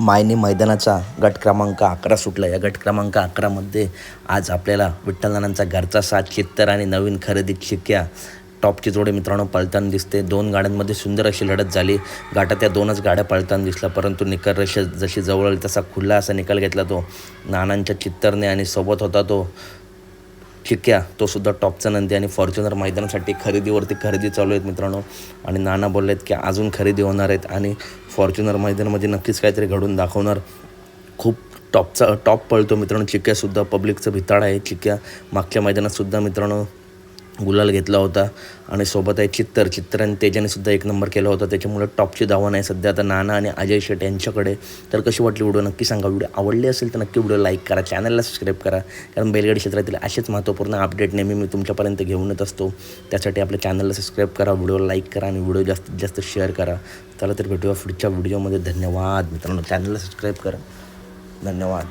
मायने मैदानाचा गट क्रमांक अकरा सुटला. या गट क्रमांक अकरामध्ये आज आपल्याला विठ्ठलनानांचा घरचा साथ चित्तर आणि नवीन खरेदी शिक्या टॉपची जोडी मित्रांनो पळताना दिसते. दोन गाड्यांमध्ये सुंदर अशी लढत झाली. गाटा त्या दोनच गाड्या पळताना दिसल्या परंतु निकर रेषा जशी जवळ आली तसा खुला असा निकाल घेतला तो. नानांच्या चित्तरने आणि सोबत होता तो. चिक्या तो सुद्धा टॉपचा नंदी आणि फॉर्च्युनर मैदानासाठी खरेदीवरती खरेदी चालू आहेत मित्रांनो. आणि नाना बोलले आहेत की अजून खरेदी होणार आहेत आणि फॉर्च्युनर मैदानामध्ये नक्कीच काहीतरी घडून दाखवणार. खूप टॉपचा टॉप पळतो मित्रांनो. चिक्क्यासुद्धा पब्लिकचं भिताड आहे. चिक्क्या मागच्या मैदानातसुद्धा मित्रांनो गुलाल घेतला होता आणि सोबत आहे चित्तर. चित्तर आणि सुद्धा एक नंबर केला होता. त्याच्यामुळे टॉपची धावण आहे सध्या. आता नाना आणि अजय शेट यांच्याकडे. तर कशी वाटली व्हिडिओ? नक्की सांगा. व्हिडिओ आवडली असेल तर नक्की व्हिडिओ लाईक करा. चॅनलला सबस्क्राईब करा. कारण बैलगाडी क्षेत्रातील असेच महत्त्वपूर्ण अपडेट नेहमी मी तुमच्यापर्यंत घेऊन येत असतो. त्यासाठी आपल्या चॅनलला सबस्क्राईब करा. व्हिडिओ लाईक करा आणि व्हिडिओ जास्तीत जास्त शेअर करा. चला तर भेटूया पुढच्या व्हिडिओमध्ये. धन्यवाद मित्रांनो. चॅनलला सबस्क्राईब करा. धन्यवाद.